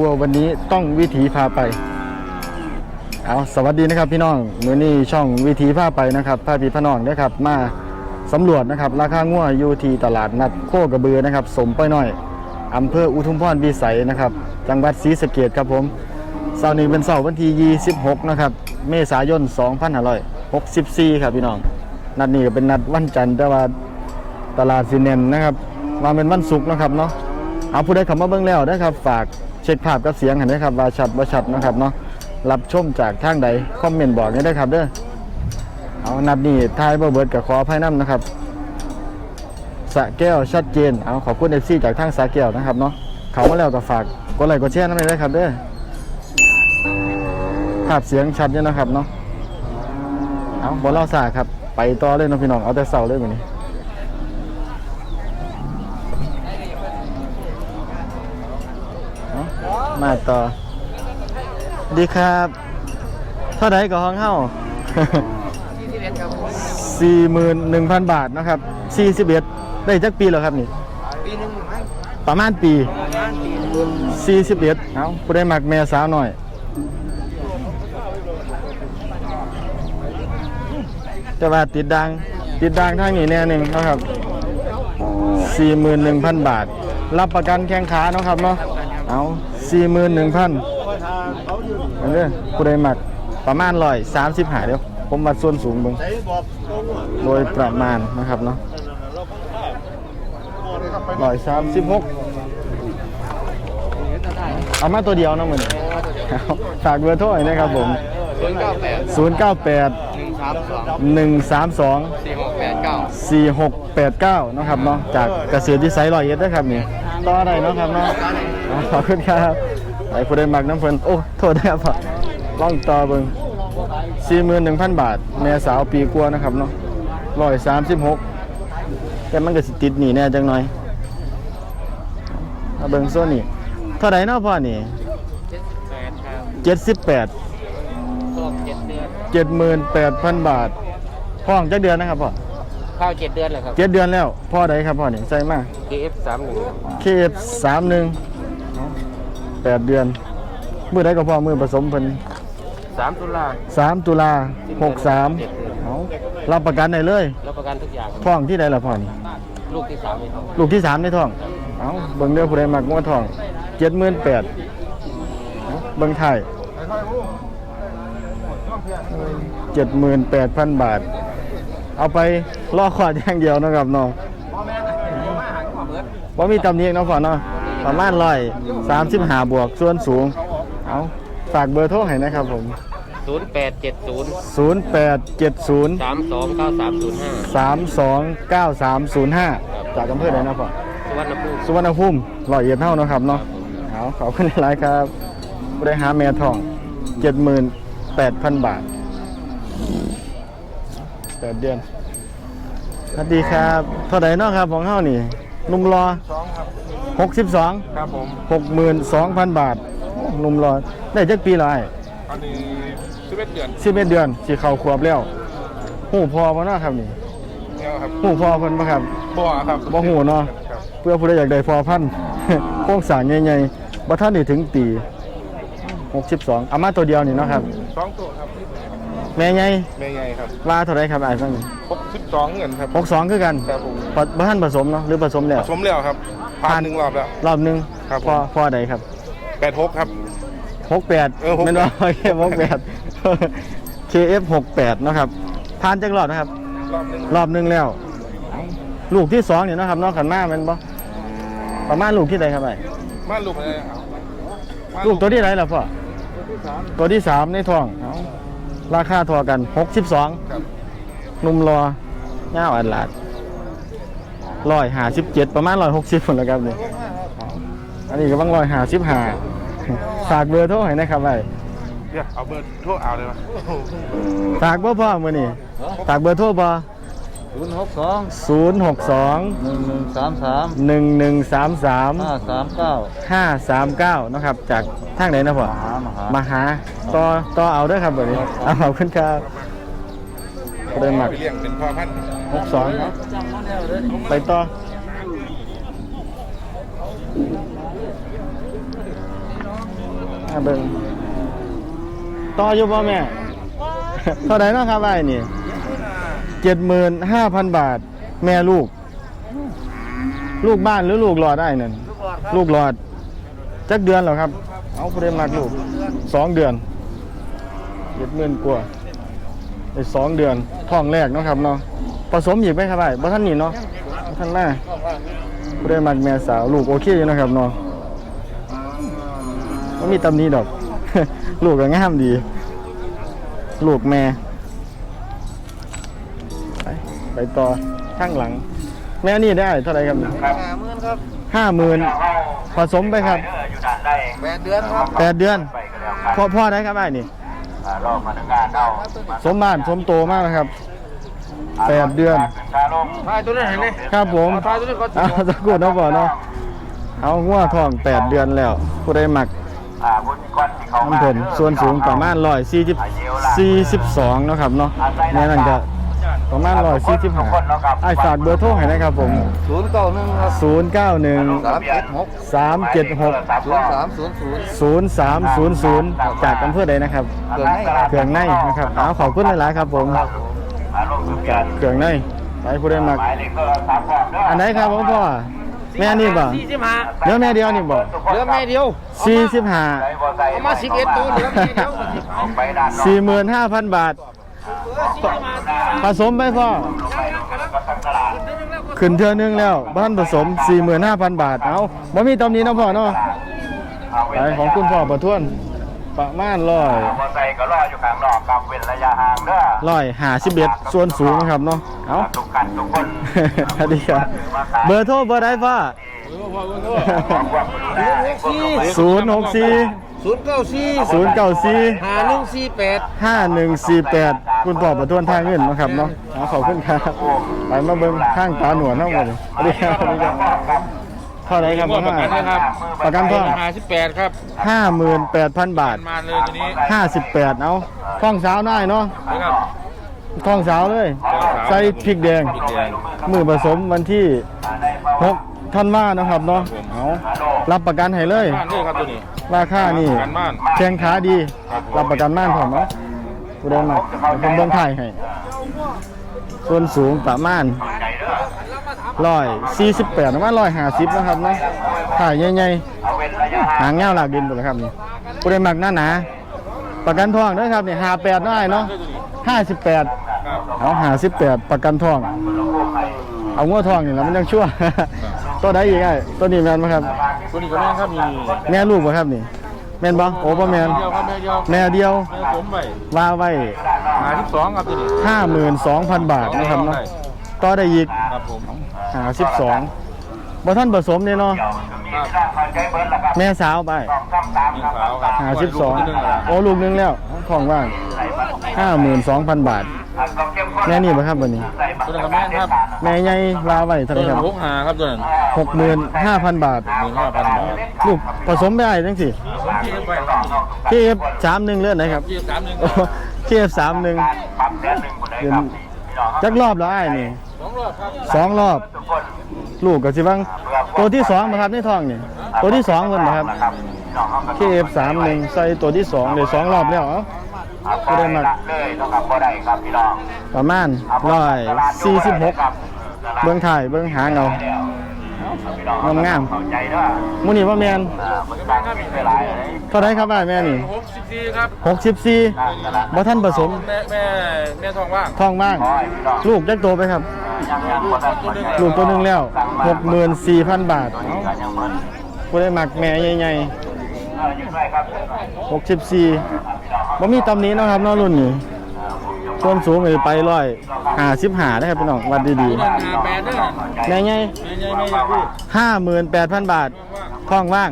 ราคาวัววันนี้ต้องวิถีพาไป เอาสวัสดีนะครับพี่น้องมือนี้ช่องวิถีพาไปนะครับพาพี่พี่น้องนะครับมาสำรวจนะครับราคางัวอยู่ที่ตลาดนัดโคกระบือนะครับ สมป้อยน้อยอำเภออุทุมพรวิสัยนะครับ จังหวัดศรีสะเกดครับผมเสาร์นี้เป็นเสาร์วันที่ 26 นะครับ เมษายน 2564 ครับพี่น้อง นัดนี้ก็เป็นนัดวันจันทร์แต่ว่าตลาดซีเนนนะครับมาเป็นวันศุกร์นะครับเนาะเอาผู้ใดข้ามาเบิ่งแล้วนะครับ ฝาก ช็คภาพกับเสียงเห็นไหมครับว่าชัดว่าชัดนะครับเนาะรับชมจากทางใดคอมเมนต์บอกได้ด้วยครับเด้อเอานัดนี้ทายบ่เบิดกับขออภัยน้ำนะครับสะแก้วชัดเจนเอาขอบคุณเอฟซีจากทางสะแก้วนะครับเนาะเขามาแล้วก็ฝากกดไลค์กดแชร์นั่นเลยครับเด้อภาพเสียงชัดอยู่นะครับเนาะเอาบอลเล่าสาครับ ไปต่อเลยนะพี่น้องเอาแต่เสาเลยวันนี้เอา มาต่อ ดีครับ เท่าไหร่กับห้องเฮ้า สี่หมื่นหนึ่งพันบาทนะครับสี่สิบเอ็ดได้จักปีแล้วครับนี่ ปีหนึ่งมั้งประมาณปีประมาณปีหนึ่งสี่สิบเอ็ดเอาผู้ได้มักแม่สาวหน่อย แต่ว่าติดดัง ติดดังทางนี้แน่หนึ่งเนาะครับสี่หมื่นหนึ่งพันบาท รับประกันแข้งขาเนาะครับเนาะ เอา สี่หมื่นหนึ่งพันอันนี้ผู้ได้มักประมาณร้อยสามสิบหาเดียวผมวัดส่วนสูงเบิ่งโดยประมาณนะครับเนาะร้อยสามสิบหกเอามาตัวเดียวเนาะมือนี้ฝากเบอร์โทรหน่อยนะครับผมศูนย์เก้าแปด098หนึ่งสามสอง132สี่หกแปดเก้า4689 นะครับเนาะจากเกษตรวิสัยร้อยเอ็ดนะครับนี่ต่ออะไรเนาะครับเนาะอ๋อ ขอบคุณครับไอ้ผู้ใดมักน้ำเพิ่นโอ้โทษนะครับพ่อล่องต่อเบิ่ง41,000บาท แม่สาวปีกว่านะครับเนาะ136แต่มันก็สิติดหนี่แน่จังหน่อยเอาเบิ่งโซนนี่เท่าไหร่เนาะพ่อนี่เจ็ดสิบแปด78ครับรวมเจ็ดเดือนเจ็ดหมื่นแปดพันบาทพ่องจักเดือนนะครับพ่อเข้าเจ็ดเดือนเลยครับเจ็ดเดือนแล้ว พ่อใดครับพ่อนี่ใส่มา KF สามหนึ่ง KF สามหนึ่ง แปดเดือนมือใดก็พ่อมือผสมเพิ่นสามตุลาสามตุลาหกสามเจ็ดเดือนเอารับประกันได้เลย รับประกันทุกอย่างครับท้องที่ใดล่ะพ่อนี่ลูกที่สามเลยครับลูกที่สามในท้องเอาเบิ่งเด้อผู้ใดมักงัวท้องเจ็ดหมื่นแปดเบิ่งไทยเจ็ดหมื่นแปดพันบาท เอาไปล่อขอดอย่างเดียวเนาะครับเนาะว่ามีตำหนิเนาะพ่อเนาะ ประมาณร้อยสามสิบห้าบวกส่วนสูง เอาฝากเบอร์โทรให้นะครับผม ศูนย์แปดเจ็ดศูนย์0 8 7 0 สามสองเก้าสามศูนย์ห้า3 2 9 3 0 5 จากอำเภอไหนนะพ่อ สุวรรณภูมิ สุวรรณภูมิร้อยเอ็ดเท่าเนาะครับเนาะเอาขอบคุณหลายๆครับบริหารแม่ทอง 78,000 บาทแปดเดือน สวัสดีครับ เท่าไหร่เนาะครับของเฮานี่หนุ่มรอสองครับ 62 ครับผมหกหมื่นสองพันบาทหนุ่มรอได้จักปีละไอ้อันนี้สิบเอ็ดเดือนสิบเอ็ดเดือนสิเข้าขวบแล้วหูพอบ่เนาะครับนี่เนี่ยครับหูพอเพิ่นบ่ครับ บ่ครับบ่หูเนาะเพื่อผู้ใดอยากได้พอพันธุ์โครงสร้างใหญ่ๆบ่ทันได้ถึงปี 62เอามาตัวเดียวนี่เนาะครับ สองตัวครับแม่ใหญ่ไม่ไงครับว่าเท่าไรครับไอ้ฟังหกสิบสองเงินครับ 62คือกันครับผม บ่บ่ทันผสมเนาะหรือผสมแล้ว สมแล้วครับ ผ่านหนึ่งรอบแล้ว รอบหนึงครับพอพอใดครับแปดหกครับ68เออ68แม่นบ่โอเค68 KF 68เนาะครับผ่านจักรอบนะครับ รอบหนึ่งรอบหนึงแล้ว ลูกที่สองเนี่ยเนาะครับเนอกขันมาแมันบ่ประมาณลูกที่ใดครับไอ้มาลูกเลยเอามาลูกตัวที่ไหนล่ะพ่อตัวที่สามในท้องเอาราคาทอกันหกสิบสองครับนุ่มรอเง่าอันหลาด ร้อยหาสิบเจ็ดประมาณร้อยหกสิบคนแล้วครับนี่เอาอันนี้ก็บ้างร้อยหาสิบหาฝากเบอร์โทรให้นะครับไอ้เดี๋ยวเอาเบอร์โทรเอาเลยวะฝากเบอร์พ่อมือนี่ฝากเบอร์โทรบ่ศูนย์หกสองศูนย์หกสองหนึ่งหนึ่งสามสามหนึ่งหนึ่งสามสามห้าสามเก้าห้าสามเก้านะครับ จากทางไหนนะพ่อหามหามาหาต่อต่อเอาเด้วยครับแบบนี้เอาขอบคุณครับเดินหมักไปเลี้ยงเป็นพ่อพันธุ์ หกสองไปต่อมาเบิ่งต่ออยู่บ่แม่ เท่าไหร่เนาะครับไอ้นี่เจ็ดหมื่นห้าพันบาท แม่ลูก ลูกบ้านหรือลูกหลอดได้นั่นลูกหลอดจักเดือนเหรอครับ เอาผู้ใดมากลูกสองเดือนเจ็ดหมื่นกว่าได้สองเดือนท้องแรกเนาะครับเนาะ ผสมอีกไหมครับไอ้บ่ท่านนี่เนาะบ่ท่านหน้าผู้ใดมักแม่สาวลูกโอเคอยู่เนาะครับเนาะบ่มีตำหนี้ดอก ลูกก็งามดี ลูกแม่ไปไปต่อข้างหลัง แม่นี่ได้เท่าไหร่ครับห้าหมื่นครับห้าหมื่นผสมไปครับแปดเดือนครับแปดเดือนพ่อพ่อได้ครับไอ้นี่ สมบ้านสมโตมากนะครับ แปดเดือนทายตัวนี้เห็นไหมครับผมทายตัวนี้ก็เอาสักกูเนาะพ่อเนาะเอางัวทองแปดเดือนแล้ว ผู้ใดหมักน้ำผลส่วนสูงประมาณร้อยสี่สิบสี่สิบสองเนาะครับเนาะแม่นั่นก็ประมาณร้อยสี่สิบห้าไอ้ฝากเบอร์โทรให้นะครับผมศูนย์เก้าหนึ่งครับศูนย์เก้าหนึ่งสามเจ็ดหกสามเจ็ดหกศูนย์สามศูนย์ศูนย์ศูนย์สามศูนย์ศูนย์จากอำเภอใดนะครับเกิดให้ครับเขื่องในนะครับเอาขอบคุณหลายๆครับผม จากเขื่องในไปผู้ใดมัก อันไหนครับผมพ่อ แม่นี่บ่สี่สิบห้าเดี๋ยวแม่เดียวนี่บ่เหลือแม่เดียวสี่สิบห้าเอามาสิบเอ็ดตัวเหลือแม่เดียวสี่หมื่นห้าพันบาท ผสมไหมพ่อ ขึ้นเทือนึงแล้ว บ้านผสมสี่หมื่นห้าพันบาท เอาบ่มีตำหนี้นาะพ่อเนาะไปของคุณพ่อประท้วน ประมาณร้อยมอไซค์ก็รออยู่ข้างนอกครับเว้นระยะห่างเด้อร้อยห้าสิบเอ็ดส่วนสูงนะครับเนาะเอาทุกกันทุกคนสวัสดีครับเบอร์โทรเบอร์ใดพ่อศูนย์หกสี่ศูนย์เก้าสี่ศูนย์เก้าสี่ห้าหนึ่งสี่แปดห้าหนึ่งสี่แปดคุณพ่อประท้วนทางเงินนะครับเนาะเอาขอบคุณครับไปมาเบิ่งข้างตาหนวดเนาะหมดเลยสวัสดีครับสวัสดีครับ เท่าไหรครับประกันนะครับ ประกันท่องห้าสิบแปดครับห้าหมื่นแปดพันบาทมาเลยตัวนี้ห้าสิบแปดเอาท้องสาวน้อยเนาะนะครับท้องสาวเลย ใส่พริกแดงพริกแดงมือผสมวันที่หกท่านว่านะครับเนาะเอารับประกันให้เลยบ้านด้วยครับตัวนี้ราคานี่ประกันม่านแข้งขาดี รับประกันม่านผมเนาะกูได้มาเดี๋ยวผมเบิ่งถ่ายให้ ส่วนสูงประมาณ ร้อยสี่สิบแปดประมาณร้อยห้าสิบนะครับเนาะถ่ายใหญ่ๆหางเงาหลากดินหมดเลยครับนี่กูได้มักหน้าหนาประกันทองด้วยครับนี่ห้าแปดน้อยเนาะห้าสิบแปดเอาห้าสิบแปดประกันทอง เอางัวทองนี่แล้วมันยังชั่วตัวใดอีกไอ้ตัวนี้แมนไหมครับตัวนี้ก็แม่ครับนี่แม่ลูกบ่ครับนี่แม่นบ่โอ้บ่แม่นเดียวครับแม่เดียวแม่เดียวแม่ผมไปว่าไว้ห้าสิบสองครับตัวนี้52,000บาทนะครับเนาะต่อได้อีก ครับผม52บ่ท่านผสมเนี่ยเนาะครับแม่สาวไปยิงขาวครับลูกที่หนึ่งแล้ว52โอ้ลูกหนึงแล้วของว่าง52,000บาท แม่นี่บ่ครับบัดนี้ตัวนั้นก็แม่ครับแม่ใหญ่ว่าไว้เท่าไหตัวร่คนั้รันหกหาครับตัวนั้นบ65,000บาทหนึ่งห้าพันบาทลูกผสมได้จังสิผมที่ไปที่สามหนึ่งเลือดไหนครับที่สามหนึ่งที่สามหนึ่งเดือนจักรอบแล้วไอ้ายนี่ สองรอบครับสองรอบลูกกับสิบังตัวที่สองนะครับในท้องนี่ตัวที่สองคนนะครับที่เอฟสามหนึ่งใส่ตัวที่สองเลยสองรอบแล้วเอ้าก็ได้มาเลยนะครับบ่ได้ครับพี่น้องประมาณร้อยสี่สิบหกเบื้องถ่ายเบื้องหางเอา งามๆเข้าใจเด้อมูนี่ว่าแมนอ่ามันก็ต้องมีเวลาเลยเท่าไรครับไอ้ายแม่นี่หกสิบสี่ครับหกสิบสี่บ่ท่านผสมแม่แม่แม่ทองว่างท้องบ้างขอให้พี่น้องลูกจักโตไปครับยังยังบ่ทันคนใหญ่ลูกตัวหนึ่งแล้วหกหมื่นสี่พันบาทก็ยังเหมือนผู้ได้หมักแม่ใหญ่เออยังไงครับๆหกสิบสี่บ่มีตำหนี้นาะครับเน้องรุ่นนี้ ส่วนสูงเลยไปร้อยห้าสิบห้าได้ครับพี่น้องวัดดีตัวนั้นหาแปดเด้อๆแม่ใหญ่แม่ใหญ่แม่ใหญ่พี่ห้าหมื่นแปดพันบาทท้องว่าง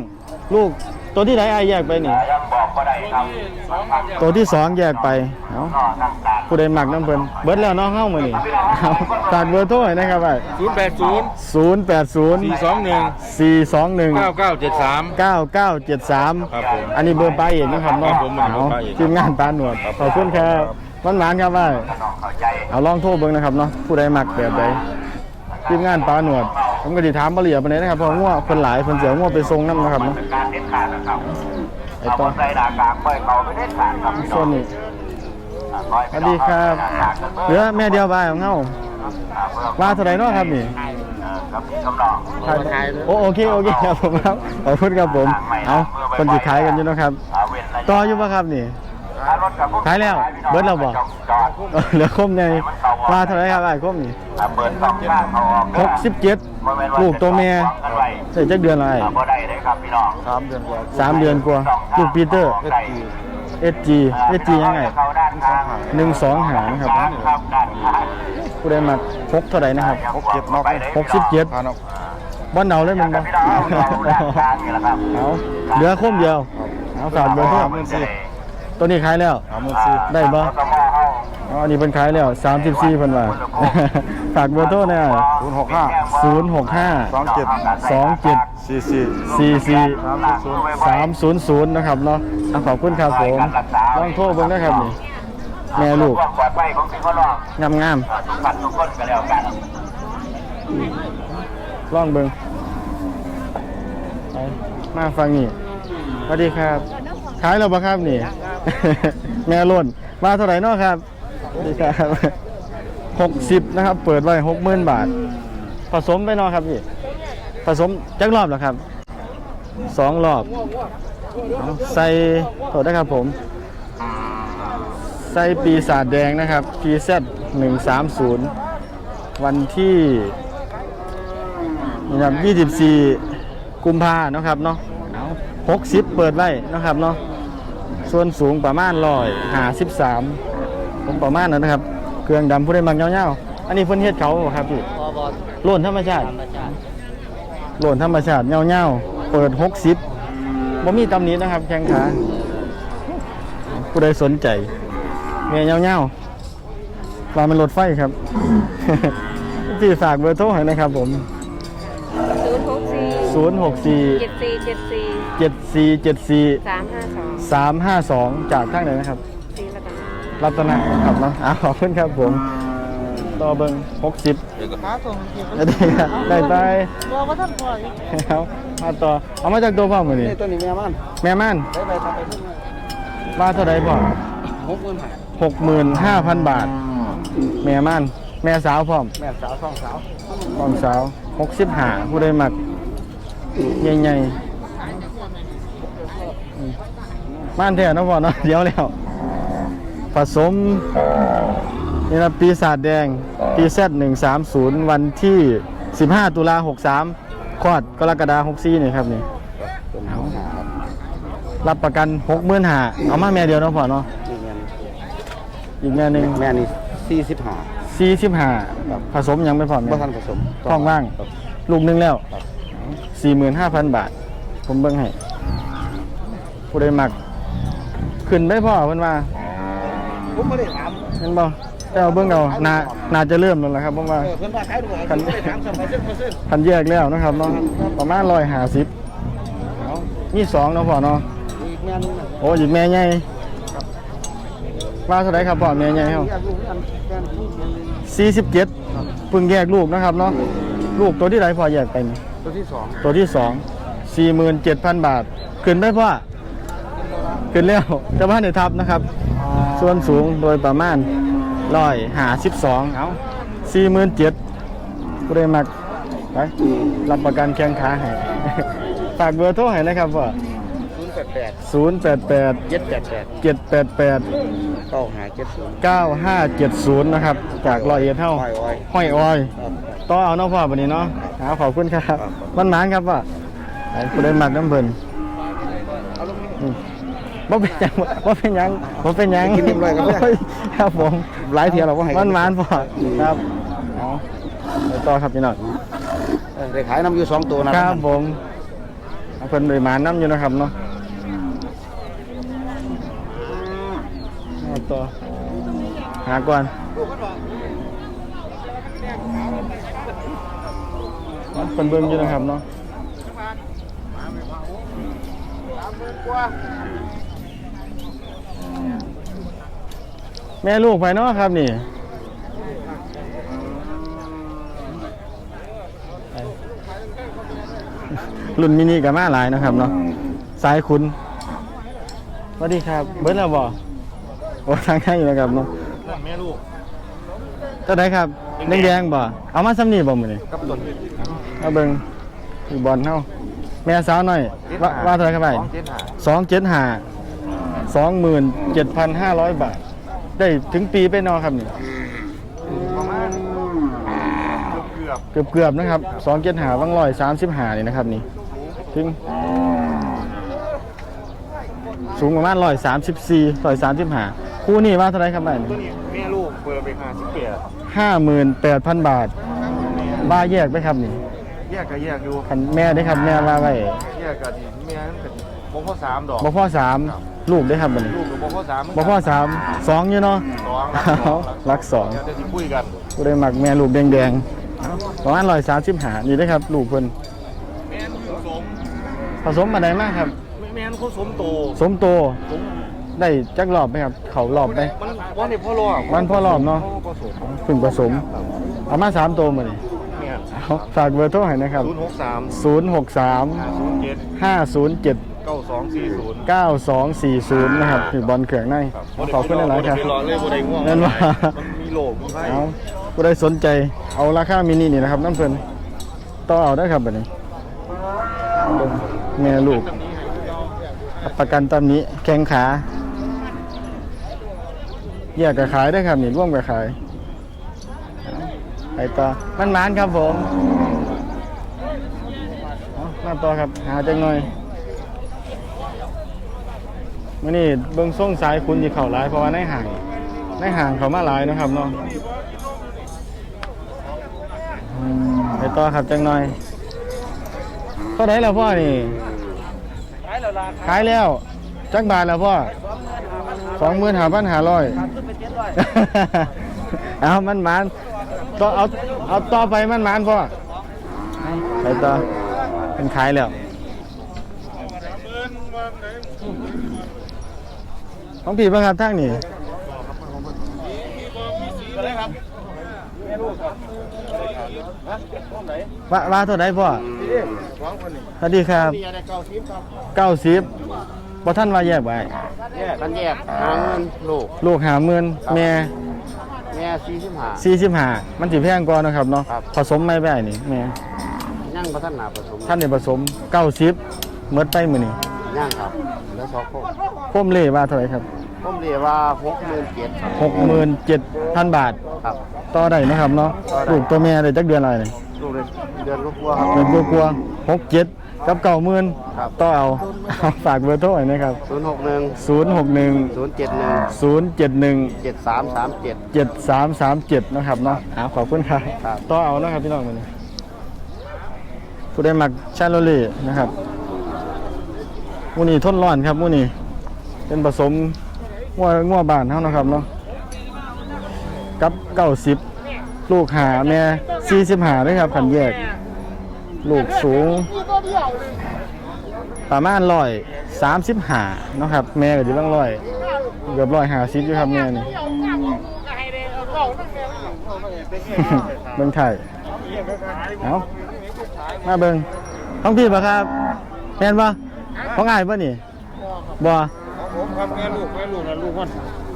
ลูกตัวที่ไหนไอายแยกไปนี่ยังบอกบ่ได้ครับสองครับตัวที่สองแยกไปเอ้าก็ต่างผู้ใดหมักน้ำเพิ่นเบิดแล้วเน้องเฮ้ามานี่เอาฝากเบอร์โทรให้นะครับไอ้ศูนย์แปดศูนย์ศูนย์แปดศูนย์สี่สองหนึ่งสี่สองหนึ่งเก้าเก้าเจ็ดสามเก้าเก้าเจ็ดสามครับผมอันนี้เบอร์ปลาเอกนะครับเนาะครับผมอันนี้เบอร์ปลาเอกทีมงานปลาหนวดขอบคุณครับ มันหมานครับว่าเอาลองโทรเบิ่งนะครับเนาะผู้ใดมักแบบใดทีมงานปลาหนวด ผมก็สิถามบ่ละเอียดปานใดนะครับเพราะง่วเพิ่นหลายเพิ่นเสียง่วไปส่งนำนะครับเนาะการเด็ดขาดนะครับไอ้เอาต่อใส่หน้ากากไปเขาไม่ได้ขาดครับพี่โซน้องนนี้คอยสวัสดีครับเหลือแม่เดียวบายของเฮาว่าเท่าไรเนาะครับนี่กับพี่กำลองโอโอเคโอเคครับผมครับขอบคุณครับผม เอาคนสิขายกันอยู่นะครับ ต่ออยู่ป่ะครับนี่ ขายแล้ว เบิดแล้วบ่จอดเออเหลือคมในว่าเท่าไหร่ครับไอ้คมนี่เปิดสองข้างเขาออกหกสิบเจ็ดลูกตัวแม่ใส่จักเดือนอะไรบ่ได้เลยครับพี่น้องสามเดือนกว่าสามเดือนกว่าลูกปีเตอร์เอ็ดจีเอสจีเอสจียังไงเข้าด้านข้างหนึ่งสองหานะครับครับด้านข้างผู้ใดมาพกเท่าไหร่นะครับหกเจ็ดนอกหกสิบเจ็ดพานอกบ้านเนาเลยมันบ่พี่น้องเอาด้านข้างนี่แหละครับเอาเหลือคมเดียวเอาฝากเบอร์โทร ตัวนี้ขายแล้ว สามหมื่นสี่ได้บ่สมอเฮาอ๋ออันนี้เป็นขายแล้ว34เพิ่นว่า ฝากเบอร์โทรหน่อยศูนย์หกห้า065สองเจ็ด27 สี่สี่44 300นะครับเนาะอะขอบคุณครับผมลองโทรเบิ่งนะครับนี่แม่ลูกความปลอดภัยของพี่เขาลองงามทุกปัดทุกคนก็แล้วกันๆลองเบิ่งไปมาฟังนี่สวัสดีครับ ขายแล้วบ่ครับนี่ แม่ล้นมาเท่าไหร่เนาะครับสวัสดีครับ60นะครับ เปิดไว้60,000บาท ผสมไปเนาะครับพี่ผสมจักรอบเหรอครับสองรอบเอาใส่โทษนะครับผมใส่ปีศาจแดงนะครับ PZ 130 วันที่นี่ครับ24 กุมภาเนาะครับเนาะเอา60 เปิดไว้เนาะครับเนาะ ส่วนสูงประมาณร้อยหาสิบสามผมประมาณนั้นนะครับ เครื่องดำผู้ใดมักเงาๆอันนี้เพิ่นเฮ็ดเขาบ่ครับพี่โล่นธรรมชาติโล่นธรรมชาติเงาเงาๆเปิดหกสิบบ่มีตำหนินะครับ แข้งขาผู้ใดสนใจเมียเงาเงาๆว่ามันรถไฟครับ พี่ฝากเบอร์โทรให้นะครับผม ศูนย์หกสี่064 เจ็ดสี่เจ็ดสี่ 7474 สามห้าสอง352 จากทางไหนนะครับ สี่แล้วกันรัตนะครับเนาะอ่าขอบคุณครับผม ต่อเบิง60ได้ครับได้ไปบอกว่าท่านพ่ออยู่เอามาต่อ เอามาจากตัวพ่อมือนี่นี่ตัวนี้แม่มันแม่ม่านได้ไปทำไปที่มาเท่าไรพ่อหกหมื่นห้าหกหมื่นห้าพันบาท แม่ม่าน แม่สาวพร้อมแม่สาวสองสาวพร้อมสาวหกสิบห้าผู้ใดมักใหญ่ๆอืม ม่านแท้เนาะพ่อเนาะเดี๋ยวแล้ว ผสมนี่นะปีศาจแดงปีแซหนึ่งสามศูนย์วันที่สิบห้าตุลาหกสามคลอดกรกฎาหกสี่นี่ครับนี่ตัวนี้หาครับรับประกันหกหมื่นหาเอามาแม่เดียวเนาะพ่อเนาะนี่แม่นี่อีกแม่หนึ่งแม่นี่สี่สิบห้าสี่สิบห้าผสมยังไม่พอแม่ บ่ทันผสมท้องว่าง ครับ ลูกหนึงแล้ว ครับสี่หมื่นห้าพันบาท ผมเบิ่งให้ ผู้ใดมัก ขึ้นได้พ่อเพิ่นว่าผมไม่ได้ถามเห็นบ่เจ้าเบิ่งเอาน่าน่าจะเริ่มแล้วล่ะครับผมว่า เออเพิ่นว่าขายด้วยคันไม่ได้ถามสมัยเส้นเปอร์เซ็นต์พันแยกแล้วนะครับเนาะประมาณร้อยห้าสิบมีสองเนาะพ่อเนาะอีกแม่นึงน่ะโอ้ยแม่ใหญ่ว่าเท่าไหรครับพ่อแม่ใหญ่เฮา อยากรู้อันแม่นี่แม่นี่สี่สิบเจ็ดเพิ่งแยกลูกนะครับเนาะลูกตัวที่ไหนพอแยกไปนี่ตัวที่สองตัวที่สองสี่หมื่นเจ็ดพันบาท ขึ้นได้พ่อ ขึ้นแล้วจะบ้านในทับนะครับ ส่วนสูงโดยประมาณร้อยหาสิบสองเอาสี่หมื่นเจ็ดกูได้มักไปรับประกันแข้งขาให้ฝากเบอร์โทรให้นะครับพ่อศูนย์แปดแปดศูนย์แปดแปดเจ็ดแปดแปดเจ็ดแปดแปดเก้าหาเจ็ดศูนย์9570นะครับ จากรอยเอ็ดเท่าห้อยอ้อยห้อยออยครับต่อเอาเน้องพ่อวันนี้เนาะหาขอบคุณครับครับ มันหมานครับว่าไอ้คุณได้หมักน้ำเพิ่นอืม บ่เป็นหยังบ่เป็นหยังบ่เป็นหยังกินเรียบร้อยครับเนี่ยโครับผมหลายเที่ยวเราก็ให้มันหมานพ่อครับเอาไปต่อครับพี่น้องเออได้ขายน้ำอยู่สองตัวนะ ครับผมเอาเพิ่นไปหมานน้ำอยู่นะครับเนาะเอาต่อหาก่อนเอาเพิ่นเบิ่งอยู่นะครับเนาะ แม่ลูกไปเนาะครับนี่รุ่นมินิกับมาหลายนะครับเนาะสายคุณสวัสดีครับ เบิร์ดแล้วบ่โอ้ทางให้อยู่นะครับเนาะนั่นแม่ลูกเท่าไหรครับแดงๆบ่เอามาซ้ำนี่บ่มื้อนี้กับต้นเอาเบิ่งอีบอลเฮาแม่สาวหน่อย ว่าว่าเท่าไหรครับไปสองเจ็ดห้า275 27,500บาท ได้ถึงปีไปเนอครับนี่ประมาณเกือบเกือบๆนะครับ275วัง135นี่นะครับนี่ถึงสูงประมาณ134 135คู่นี้ว่าเท่าไหรครับไปตัวนี้แม่ลูกเปิดไปห้าสิบแปดห้าหมื่นแปดพันบาทบ้าแยกไหมครับนี่แยกก็แยกอยู่คันแม่ได้ครับแม่ว่าไว้แยกก็ดีแม่นั่นเป็น บ่พ่อสามดอกบ่พ่อสามลูกได้ครับบัดนี้ลูกกับบ่พ่อสามบ่พ่อสามสองอยู่เนาะสองเอารักสองเดี๋ยวจะสิคุยกันกูได้หมักแม่ลูกแดงๆประมาณร้อยสามสิบหานี่ได้ครับ ลูกเพิ่นแม่นผสมผสมมาได้มากครับแม่นเขาสมโตสมโตได้จักรอบไหมครับ เขารอบไหมมันวันนี้พ่อรอบวันพ่อรอบเนาะผสมเพิ่งผสมเอามาสามตัวมาดิแม่นเอาฝากเบอร์โทรให้นะครับศูนย์ห กสาม0 6 3ห้าศูนย์เจ็ด5 0 7เก้าสองสี่ศูนย์9240 นะครับคือบอลเขื่องในขอบคุณหลายๆครับบ่ได้ไปรอเลยบ่ได้ง่วงนั่นว่า มันมีโลกมีไพ่เอาผู้ใดสนใจเอาราคามินินี่นะครับน้ำเพิ่นต่อเอาได้ครับแบบนี้เบิ่งแม่ลูกรับประกันตามนี้แข้งขาแยกกับขายได้ครับนี่ร่วมกับขายไปต่อมันหมานครับผมเอามาต่อครับหาจังหน่อย มื่อนี้เบิ่งส่งสายคุณที่เข่าหลายเพราะว่าในห่างในห่างเขามาหลายนะครับเนาะอืมไปต่อครับจังหน่อยเท่าไหร่แล้วพ่อนี่ขายแล้วล่ะขายแล้วจักบาทแล้วพ่อสองหมื่นหาพันห้านไปเจ็ดร้อยเอามันหมานต่อเอาเอาต่อไปมันหมานพ่อไปต่อเป็นขายแล้ว ของพี่บ้างครับทางนี่ว่าว่าเท่าไหร่พ่อสวัสดีครับเก้าสิบพอท่านว่าแยกไว้กันแยกหาเงินลูกลูกหาเมือนแม่แม่สี่สิบห้าสี่สิบห้ามันสิแพงกว่านะครับเนาะครับผสมไม่ได้นี่แม่ย่างพัฒนาผสมท่านเนี่ยผสมเก้าสิบเมื่อไปมือนี่ ย่างครับแล้วสองโคกพ่มเล่ว่าเท่าไหร่ครับผมเรียกว่าหกหมื่นเจ็ดครับหกหมื่นเจ็ดพันบาท ครับ ต่อได้นะครับเนาะต่อได้ ลูกตัวแม่ได้จักเดือนอะไรนี่ลูกเลยเดือนลูกวัวครับ เดือนกลัวหกเจ็ดกับเก้าหมื่นครับต่อเอาเอาฝากเบอร์โทรหน่อยนะครับ ศูนย์หกหนึ่งศูนย์หกหนึ่งศูนย์เจ็ดหนึ่งศูนย์เจ็ดหนึ่งเจ็ดสามสามเจ็ด เจ็ดสามสามเจ็ดนะครับเนาะอ่าขอบคุณครับ ครับ ต่อเอานะครับพี่น้องมือนี้ผู้ได้มักชาโลเล่นะครับ มูนี่ทนร้อนครับมูนี่เป็นผสมงัวงัวบานเท่านะครับเนาะกับเก้าสิบลูกหาแม่สี่สิบหาด้วยครับขันแยก ลูกสูง ประมาณร้อยสามสิบหาเนาะครับ แม่ก็จะบ้างร้อยเกือบร้อยหาสิบอยู่ครับแม่นี่เบิ่งไทยเอามาเบิ่งท้องพี่ปะครับแม่นปะ ของอ้ายปะนี่บ่ผมครับแม่ลูกแม่ลูกนะลูกมัน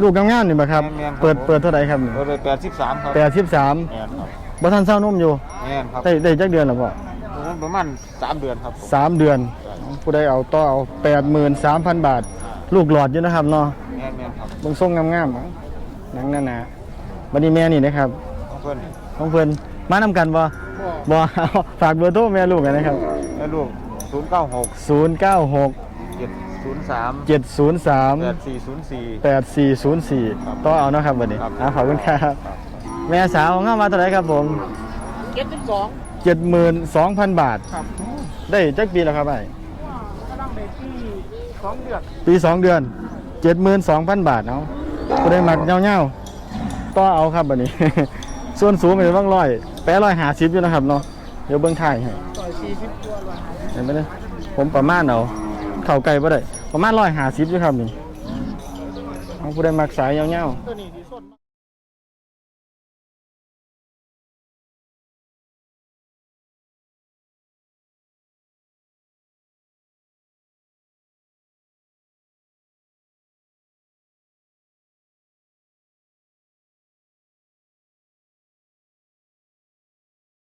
ลูกงามๆนี่ปะครับ แม่นๆครับ เปิดเปิดเท่าไหร่ครับนี่เปิดไปแปดสิบสามครับแปดสิบสามแม่นครับบ่ทันเศร้านุ่มอยู่แม่นครับได้ได้จักเดือนแล้วบ่ผมประมาณสามเดือนครับผมสามเดือน ผู้ใดเอาต่อเอาแปดหมื่นสามพันบาท ลูกหลอดอยู่นะครับเนาะแม่นแม่นครับเบิ่งทรงงามๆเอาหนังหนาๆบัดนี้แม่นี่นะครับ ของเพื่อนของเพิ่นมานำกันบ่บ่เอาฝากเบอร์โทรแม่ลูกกันนะครับแม่ลูก ศูนย์เก้าหก096 เจ็ดศูนย์สาม703 แปดสี่ศูนย์สี่ 8404 ต่อเอาเนาะครับบัดนี้ครับ อ่าขอบคุณครับ แม่สาวของเฮามาเท่าไหร่ครับผมเจ็ดสิบสอง72,000 บาทได้จักปีแล้วครับไอ้กำลังเด็กที่สองเดือนปี 2 เดือน 72,000 บาทเอาผู้ใดมักเงาๆต่อเอาครับบัดนี้ ส่วนสูงก็จะบ้างร้อยแปดร้อยหาสิบอยู่นะครับเนาะเดี๋ยวเบิ่งถ่ายให้ต่อยสี่สิบตัวละ เห็นไหมเนี่ยผมประมาณเอาเข่าไกลบ่ได้ประมาณร้อยหาสิบอยู่ครับนี่เอาผู้ใดมักสายยาวๆ